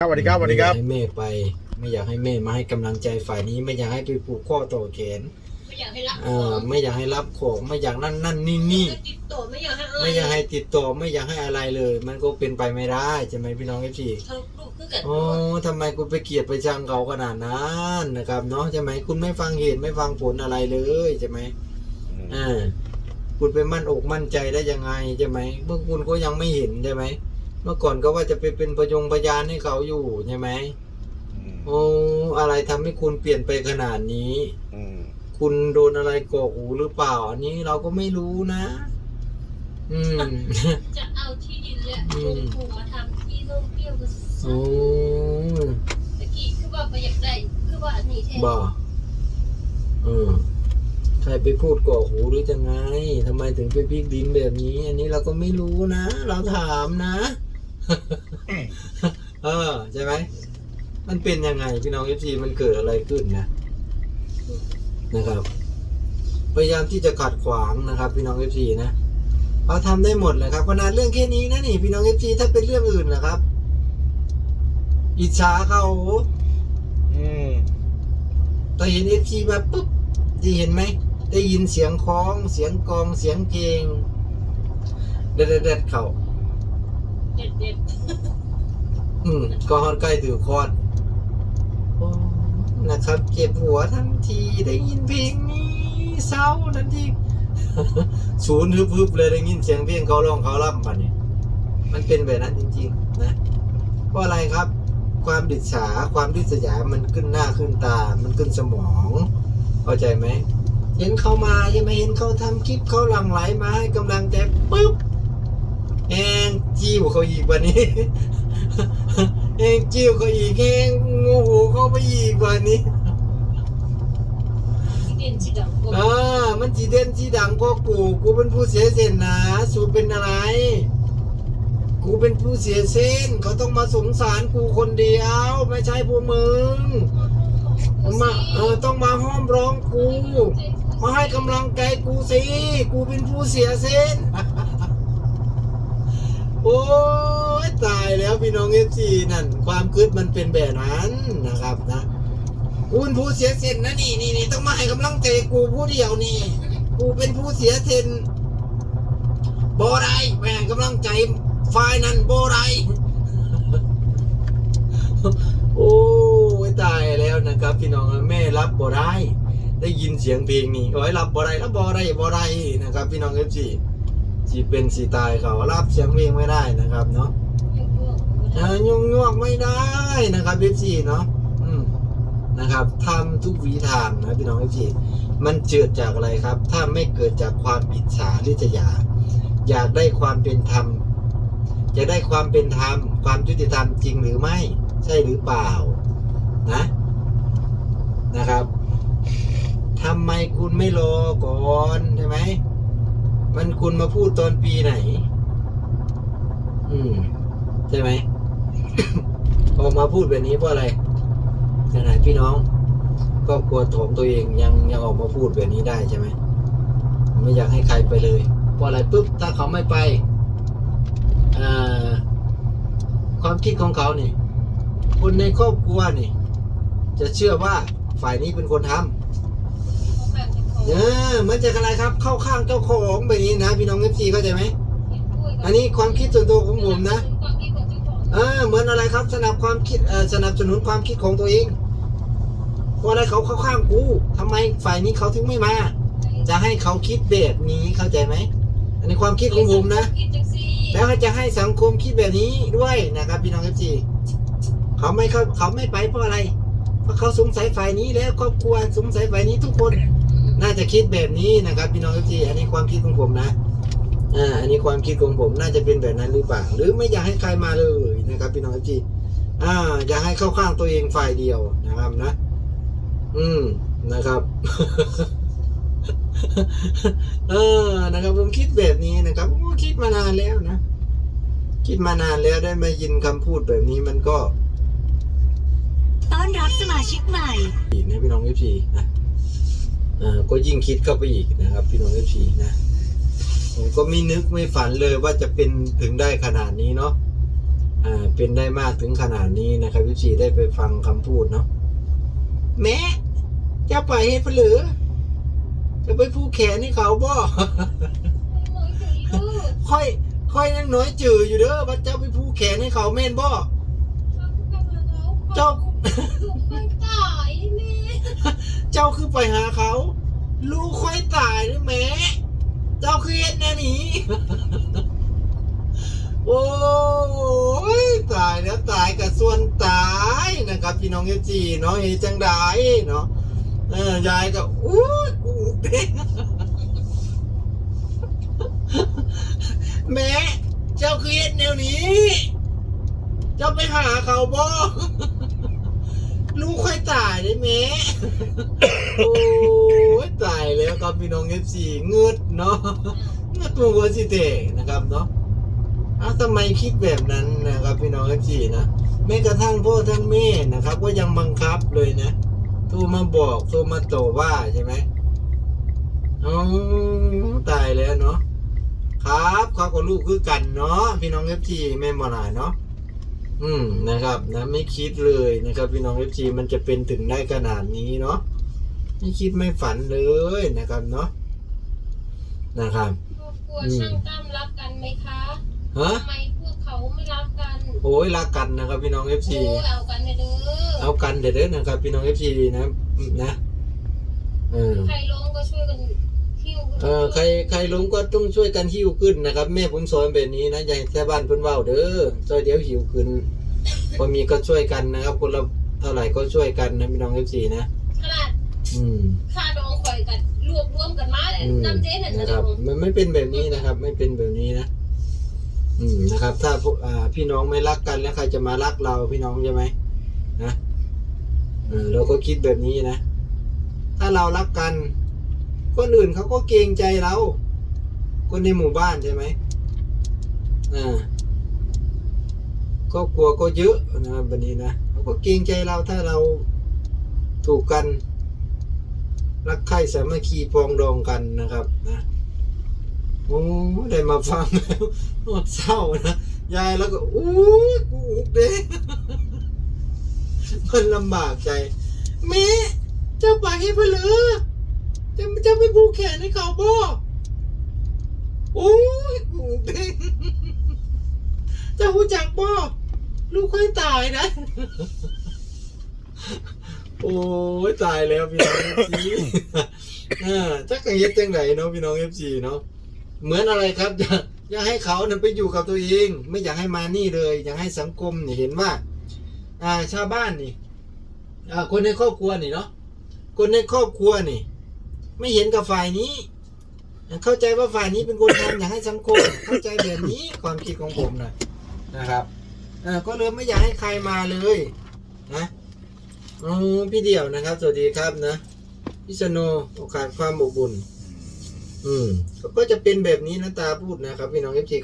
ครับสวัสดีครับสวัสดีครับไม่อยากให้แม่ไป ไม่อยากให้แม่มาให้กำลังใจฝ่ายนี้ ไม่อยากให้ไปผูกข้อต่อแขนไม่อยากให้รับเออไม่อยากให้รับของไม่อยากนั่นนั่นนี่นี่ติดต่อไม่อยากให้อะไรไม่อยากให้ติดต่อไม่อยากให้อะไรเลย มันก็เป็นไปไม่ได้ใช่ไหมพี่น้องเอฟซีทั้งลูกคือกันโอ้ทำไมคุณไปเกลียดไปชังเขาขนาดนั้นนะครับเนาะใช่ไหมคุณไม่ฟังเหตุไม่ฟังผลอะไรเลยใช่ไหมอ่าคุณไปมั่นอกมั่นใจได้ยังไงใช่ไหมเมื่อคุณก็ยังไม่เห็นใช่ไหม เมื่อก่อนก็ว่าจะไปเป็นพยงพยานให้เขาอยู่ใช่ไหมโอ้อะไรทำให้คุณเปลี่ยนไปขนาดนี้ อืมคุณโดนอะไรกอกหูหรือเปล่า อันนี้เราก็ไม่รู้นะ อืม จะเอาที่ดินและอืลมงทุนมาทำที่ท่องเที่ยวก็โอ้ตะกี้คือว่าประหยัดได้คือว่าอันนี้แท้บ่าเออใครไปพูดกอกหูหรือจะไงทำไมถึงไปพลิกดินแบบนี้ อันนี้เราก็ไม่รู้นะ เราถามนะ เออใช่ไหมมันเป็นยังไงพี่น้องเอฟซีมันเกิดอะไรขึ้นนะนะครับ พยายามที่จะขัดขวางนะครับ พี่น้องเอฟซีนะเราทำได้หมดเลยครับขนาดเรื่องแค่นี้นะนี่ พี่น้องเอฟซีถ้าเป็นเรื่องอื่นนะครับ อิจฉาเขาอืมแต่เห็นเอฟซีมาปุ๊บที่เห็นไหมได้ยินเสียงคล้องเสียงกลองเสียงเพลงเด็ดเด็ดๆๆเขา เด็ดเด็ดอืมก็ฮอดใกล้ถือคอนโอ้นะครับเจ็บหัวทันทีได้ยินเพลงนี้เศร้าทันทีศูนย์ฮึบๆเลยได้ยินเสียงเพลงเขาร้องเขาล่ำมาเนี่ยมันเป็นแบบนั้นจริง ๆ นะเพราะอะไรครับ ความดิษฉาความดิษยามันขึ้นหน้าขึ้นตา มันขึ้นสมองเข้าใจไหมเห็นเขามาใช่ไหมเห็นเขาทำคลิปเขาหลั่งไหลมาให้กำลังใจปุ๊บ แองจิ้วเขาอีกวันนี้เองจิ้วเขาอีกเองงูหูเขาไปอีกวันนี้ที่ดินสีดำก็อ่ามันจีเด่นจีดังก็กูกูเป็นผู้เสียเส้นนะสูเป็นอะไร กูเป็นผู้เสียเส้นเขาต้องมาสงสารกูคนเดียว ไม่ใช่พวกมึงมาเออต้องมาห้อมร้องกู มาให้กำลังใจกูสิ กูเป็นผู้เสียเส้น โอ้ยตายแล้วพี่น้องเอฟซีนั่น ความคิดมันเป็นแบบนั้นนะครับนะกูเป็นผู้เสียเส้นนะนี่นี่นี่ต้องมาให้กำลังใจกูผู้เดียวนี่ กูเป็นผู้เสียเส้นโบไรไปให้กำลังใจฝ่ายนั้นโบไรโอ้ยตายแล้วนะครับ พี่น้องแม่รับบ่ได้ได้ยินเสียงเพลงนี้โอ้ยรับบ่ได้รับบ่ได้บ่ได้นะครับ พี่น้องเอฟซี สีเป็นสีตายเขารับเสียงเพลงไม่ได้นะครับเนาะเออยุ่งยวกไม่ได้นะครับเอฟซีเนาะอืมนะครับทำทุกวิธีทางนะพี่น้องเอฟซีมันเกิดจากอะไรครับ ถ้าไม่เกิดจากความอิจฉาริษยา อยากได้ความเป็นธรรมจะได้ความเป็นธรรม ความยุติธรรมจริงหรือไม่ ใช่หรือเปล่านะนะครับทำไมคุณไม่รอก่อนใช่ไหม มันคุณมาพูดตอนปีไหน อืม ใช่ไหม ออกมาพูดแบบนี้เพราะอะไรขนาดพี่น้องครอบครัวของตัวเองยังยังออกมาพูดแบบนี้ได้ใช่ไหมไม่อยากให้ใครไปเลยเพราะอะไรปุ๊บถ้าเขาไม่ไปความคิดของเขาเนี่ยคนในครอบครัวนี่ จะเชื่อว่าฝ่ายนี้เป็นคนทำ เออเหมันจะอะไรครับ เข้าข้างเจ้าของแบบนี้นะ พี่น้องเอฟซีเข้าใจไหมอันนี้ความคิดส่วนตัวของผมนะเออเหมือนอะไรครับสนับความคิดเออสนับสนุนความคิดของตัวเองเพราะอะไรเขาเข้าข้างกูทำไมฝ่ายนี้เขาถึงไม่มา จะให้เขาคิดแบบนี้เข้าใจไหมอันนี้ความคิดของผมนะ แล้วจะให้สังคมคิดแบบนี้ด้วยนะครับ พี่น้องเอฟซีเขาไม่เขาเขาไม่ไปเพราะอะไรเพราะเขาสงสัยฝ่ายนี้แล้วครอบครัวสงสัยฝ่ายนี้ทุกคน น่าจะคิดแบบนี้นะครับพี่น้องเอฟซีอันนี้ความคิดของผมนะอ่าอันนี้ความคิดของผมน่าจะเป็นแบบนั้นหรือเปล่าหรือไม่อยากให้ใครมาเลยนะครับ พี่น้องเอฟซีอ่าอยากให้เข้าข้างตัวเองฝ่ายเดียวนะครับนะ อืมนะครับเออนะครับ ผมคิดแบบนี้นะครับผมก็คิดมานานแล้วนะคิดมานานแล้วได้มายินคำพูดแบบนี้มันก็ต้อนรับสมาชิกใหม่อีกนะพี่น้องเอฟซีนะอ่า ก็ยิ่งคิดเข้าไปอีกนะครับ พี่น้องเอฟซีนะผมก็ไม่นึกไม่ฝันเลยว่าจะเป็นถึงได้ขนาดนี้เนาะอ่าเป็นได้มากถึงขนาดนี้นะครับพี่สีได้ไปฟังคำพูดเนาะแม่จะไปให้เพนหรือจะไปผู้แขนให้เขาบ่น้อยใจลูกค่อยค่อยนั่งน้อยจืออยู่เด้อว่าเจ้าไปผู้แขนให้เขาแม่นบ่เจ้าลูกคนตายแม่ เจ้าคือไปหาเขา ลูกค่อยตายนะแม่เจ้าคือเฮ็ดแน่นี้โอ้ยตายแล้วตายกับส่วนตายนะครับ พี่น้องเอฟจีเนาะเฮจังไดเนาะเออยายก็อู้กูเด้งแม่เจ้าคือเฮ็ดแนวนี้ เจ้าไปหาเขาบ่ ลูกค่อยตายได้ไหมโอ้ยตายแล้วครับพี่น้องเอฟซีเงืดเนาะเงืดตัวสิเตะนะครับเนาะอ้าวทำไมคิดแบบนั้นนะครับ พี่น้องเอฟซีนะแม้กระทั่งพ่อทั้งแม่นะครับ ก็ยังบังคับเลยนะโทรมาบอกโทรมาต่อว่าใช่ไหมอ๋อตายแล้วเนาะครับเขากับลูกคือกันเนาะพี่น้องเอฟซีแม่นบ่หลายเนาะ อืมนะครับนะไม่คิดเลยนะครับพี่น้องเอฟซีมันจะเป็นถึงได้ขนาดนี้เนาะไม่คิดไม่ฝันเลยนะครับเนาะนะครับครอบครัวช่างตั้มรักกันไหมคะฮะทำไมพวกเขาไม่รักกันโอ้ยรักกันนะครับ พี่น้องเอฟซีโอ้ยเอากันไปเด้อเอากันเด็ดๆนะครับ พี่น้องเอฟซีนะนะเออใครร้องก็ช่วยกันหิ้ว เออใครใครล้มก็ต้องช่วยกันหิ้วขึ้นนะครับ แม่ผมสอนแบบนี้นะอย่าให้แค่บ้านเพิ่นเว้าเด้อช่วยเดี๋ยวหิวขึ้นพอมีก็ช่วยกันนะครับ คนละเท่าไหร่ก็ช่วยกันนะพี่น้องเอฟซีนะขนาดอืมค่าดองข่อยกันรวบรวมกันมาเลยอืมน้ำเจ๊เนี่ยนะนะคดรับองมันไม่เป็นแบบนี้นะครับ ไม่เป็นแบบนี้นะ อืมนะครับ ถ้าพวกอ่าพี่น้องไม่รักกันแล้วใครจะมารักเราพี่น้องใช่ไหมนะเออเราก็คิดแบบนี้นะถ้าเรารักกัน คนอื่นเขาก็เกรงใจเรา คนในหมู่บ้านใช่ไหมอ่าครอบครัวก็เยอะนะครับแบบนี้นะเขาก็เกรงใจเราถ้าเราถูกกัน รักใคร่สามัคคีปองดองกันนะครับนะโอ้ได้มาฟังแล้วอดเศร้านะยายแล้วก็อู้กูอุกเด้มันลำบากใจแม่เจ้าไปให้เพนเหลือ จะจะไม่ผูกแขนให้เขาบ่โอ้ยกูอุกเด้เจะหูจักบ่ลูกค่อยตายนะ โอ้ยตายแล้วพี่น้องเอฟซีอ่าจักกังเย็ดจังไหนเนาะพี่น้องเอฟซีเนาะเหมือนอะไรครับอยากอยากให้เขานี่ยไปอยู่กับตัวเอง ไม่อยากให้มานี่เลย อยากให้สังคมนี่เห็นว่า อ่าชาวบ้านนี่อ่าคนในครอบครัวนี่เนาะคนในครอบครัวนี่ ไม่เห็นกับฝ่ายนี้ เข้าใจว่าฝ่ายนี้เป็นคนทำอยากให้สังคม เข้าใจแบบนี้ความคิดของผมนะนะครับอ่าก็เลยไม่อยากให้ใครมาเลยนะอ๋อพี่เดี่ยวนะครับ สวัสดีครับนะพี่ชโนโอกาสความอบุญ อืมก็จะเป็นแบบนี้นะตาพูดนะครับ พี่น้องเอฟซี